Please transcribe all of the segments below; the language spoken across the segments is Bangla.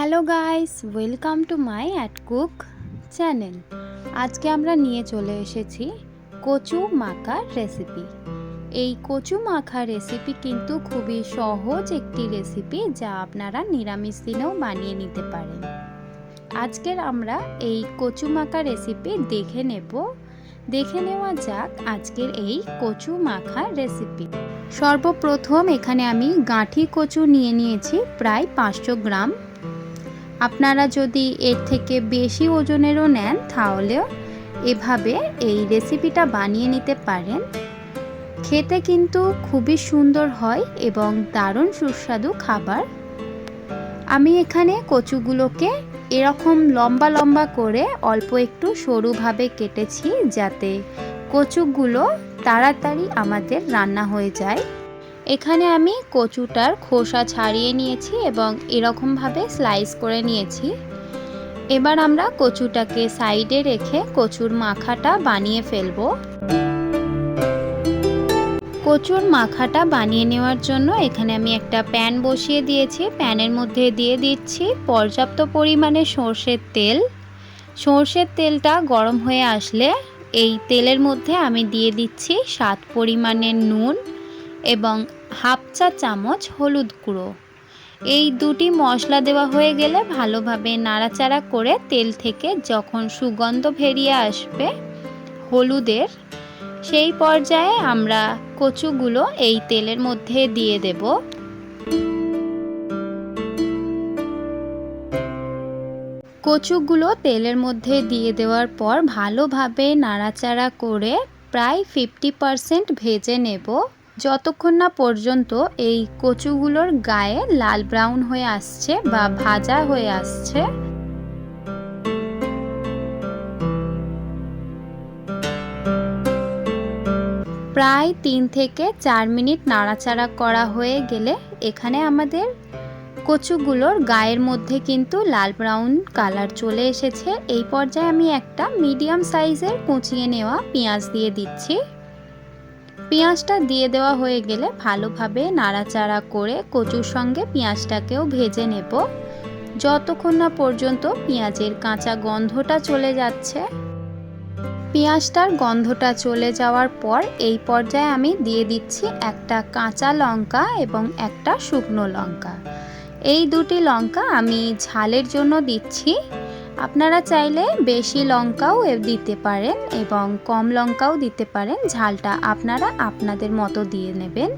Hello guys, welcome to my at cook channel. আজকে আমরা নিয়ে চলে এসেছি কচু মাখার রেসিপি। এই কচু মাখা রেসিপি কিন্তু খুবই সহজ একটি রেসিপি যা আপনারা নিরামিষ দিনেও বানিয়ে নিতে পারেন। আজকের আমরা এই কচু মাখা রেসিপি দেখে নেব। দেখে নেওয়া যাক আজকের এই কচু মাখা রেসিপি। সর্বপ্রথম এখানে আমি গাঁঠি কচু নিয়ে নিয়েছি, প্রায় পাঁচশো গ্রাম। আপনারা যদি এর থেকে বেশি ওজনেরও নেন, তাহলেও এভাবে এই রেসিপিটা বানিয়ে নিতে পারেন। খেতে কিন্তু খুবই সুন্দর হয় এবং দারুণ সুস্বাদু খাবার। আমি এখানে কচুগুলোকে এরকম লম্বা লম্বা করে অল্প একটু সরুভাবে কেটেছি যাতে কচুগুলো তাড়াতাড়ি আমাদের রান্না হয়ে যায়। এখানে আমি কচুটার খোসা ছাড়িয়ে নিয়েছি এবং এরকমভাবে স্লাইস করে নিয়েছি। এবার আমরা কচুটাকে সাইডে রেখে কচুর মাখাটা বানিয়ে ফেলব। কচুর মাখাটা বানিয়ে নেওয়ার জন্য এখানে আমি একটা প্যান বসিয়ে দিয়েছি। প্যানের মধ্যে দিয়ে দিচ্ছি পর্যাপ্ত পরিমাণে সর্ষের তেল। সর্ষের তেলটা গরম হয়ে আসলে এই তেলের মধ্যে আমি দিয়ে দিচ্ছি স্বাদ পরিমাণের নুন। এবং হাফ চা চামচ হলুদ গুঁড়ো। এই দুটি মশলা দেওয়া হয়ে গেলে ভালোভাবে নাড়াচাড়া করে তেল থেকে যখন সুগন্ধ বেরিয়ে আসবে হলুদের, সেই পর্যায়ে আমরা কচুগুলো এই তেলের মধ্যে দিয়ে দেব। কচুগুলো তেলের মধ্যে দিয়ে দেওয়ার পর ভালোভাবে নাড়াচাড়া করে প্রায় ফিফটি পারসেন্ট ভেজে নেব। যতক্ষণ না পর্যন্ত এই কচুগুলোর গায়ে লাল ব্রাউন হয়ে আসছে বা ভাজা হয়ে আসছে, প্রায় তিন থেকে চার মিনিট নাড়াচাড়া করা হয়ে গেলে এখানে আমাদের কচুগুলোর গায়ের মধ্যে কিন্তু লাল ব্রাউন কালার চলে এসেছে। এই পর্যায়ে আমি একটা মিডিয়াম সাইজের কুচিয়ে নেওয়া পেঁয়াজ দিয়ে দিচ্ছি। পেঁয়াজটা দিয়ে দেওয়া হয়ে গেলে ভালোভাবে নাড়াচাড়া করে কচুর সঙ্গে পেঁয়াজটাকেও ভেজে নেব। যতক্ষণ না পর্যন্ত পেঁয়াজের কাঁচা গন্ধটা চলে যাচ্ছে। পেঁয়াজটার গন্ধটা চলে যাওয়ার পর এই পর্যায়ে আমি দিয়ে দিচ্ছি একটা কাঁচা লঙ্কা এবং একটা শুকনো লঙ্কা। এই দুটি লঙ্কা আমি ঝালের জন্য দিচ্ছি। আপনারা চাইলে বেশি লঙ্কাও দিতে পারেন এবং কম লঙ্কাও দিতে পারেন। ঝালটা আপনারা আপনাদের মতো দিয়ে নেবেন।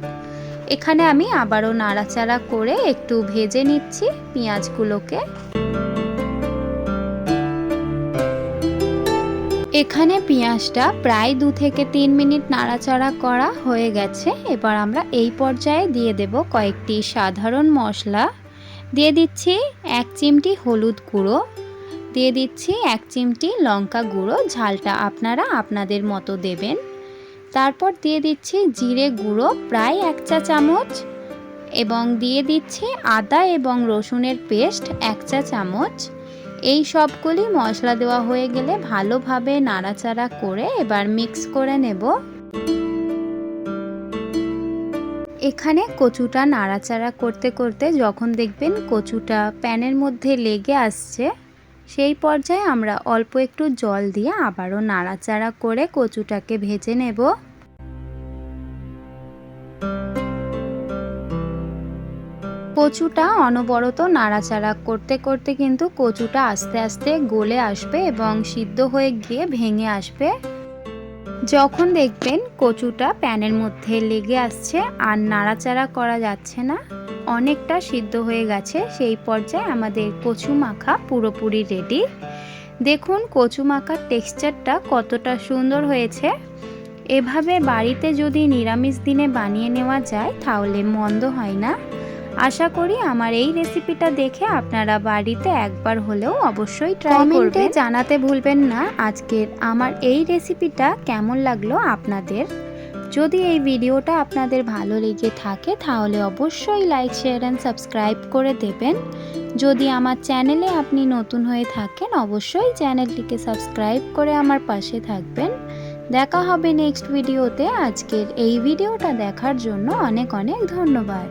এখানে আমি আবারও নাড়াচাড়া করে একটু ভেজে নিচ্ছি পেঁয়াজগুলোকে। এখানে পেঁয়াজটা প্রায় দু থেকে তিন মিনিট নাড়াচাড়া করা হয়ে গেছে। এবার আমরা এই পর্যায়ে দিয়ে দেব কয়েকটি সাধারণ মশলা। দিয়ে দিচ্ছি এক চিমটি হলুদ গুঁড়ো। দিয়ে দিচ্ছি এক চিমটি লঙ্কা গুঁড়ো। ঝালটা আপনারা আপনাদের মতো দেবেন। তারপর দিয়ে দিচ্ছি জিরে গুঁড়ো, প্রায় এক চা চামচ। এবং দিয়ে দিচ্ছি আদা এবং রসুনের পেস্ট এক চা চামচ। এই সবগুলি মশলা দেওয়া হয়ে গেলে ভালোভাবে নাড়াচাড়া করে এবার মিক্স করে নেব। এখানে কচুটা নাড়াচাড়া করতে করতে যখন দেখবেন কচুটা প্যানের মধ্যে লেগে আসছে সেই পর্যায়ে আমরা অল্প একটু জল দিয়ে আবারও নাড়াচাড়া করে কচুটাকে ভেজে নেব। কচুটা অনবরত নাড়াচাড়া করতে করতে কিন্তু কচুটা আস্তে আস্তে গলে আসবে এবং সিদ্ধ হয়ে গিয়ে ভেঙে আসবে। যখন দেখবেন কচুটা প্যানের মধ্যে লেগে আসছে আর নাড়াচাড়া করা যাচ্ছে না অনেকটা সিদ্ধ হয়ে গেছে, সেই পর্যায়ে আমাদের কচু মাখা পুরোপুরি রেডি দেখুন কচু মাখার টেক্সচারটা কতটা সুন্দর হয়েছে। এভাবে বাড়িতে যদি নিরামিষ দিনে বানিয়ে নেওয়া যায়, তাহলে মন্দ হয় না। আশা করি আমার এই রেসিপিটা দেখে আপনারা বাড়িতে একবার হলেও অবশ্যই ট্রাই করবেন। জানাতে ভুলবেন না, আজকের আমার এই রেসিপিটা কেমন লাগল আপনাদের? যদি এই ভিডিওটা আপনাদের ভালো লেগে থাকে, তাহলে অবশ্যই লাইক শেয়ার অ্যান্ড সাবস্ক্রাইব করে দেবেন। যদি আমার চ্যানেলে আপনি নতুন হয়ে থাকেন, অবশ্যই চ্যানেলটিকে সাবস্ক্রাইব করে আমার পাশে থাকবেন। দেখা হবে নেক্সট ভিডিওতে আজকের এই ভিডিওটা দেখার জন্য অনেক অনেক ধন্যবাদ।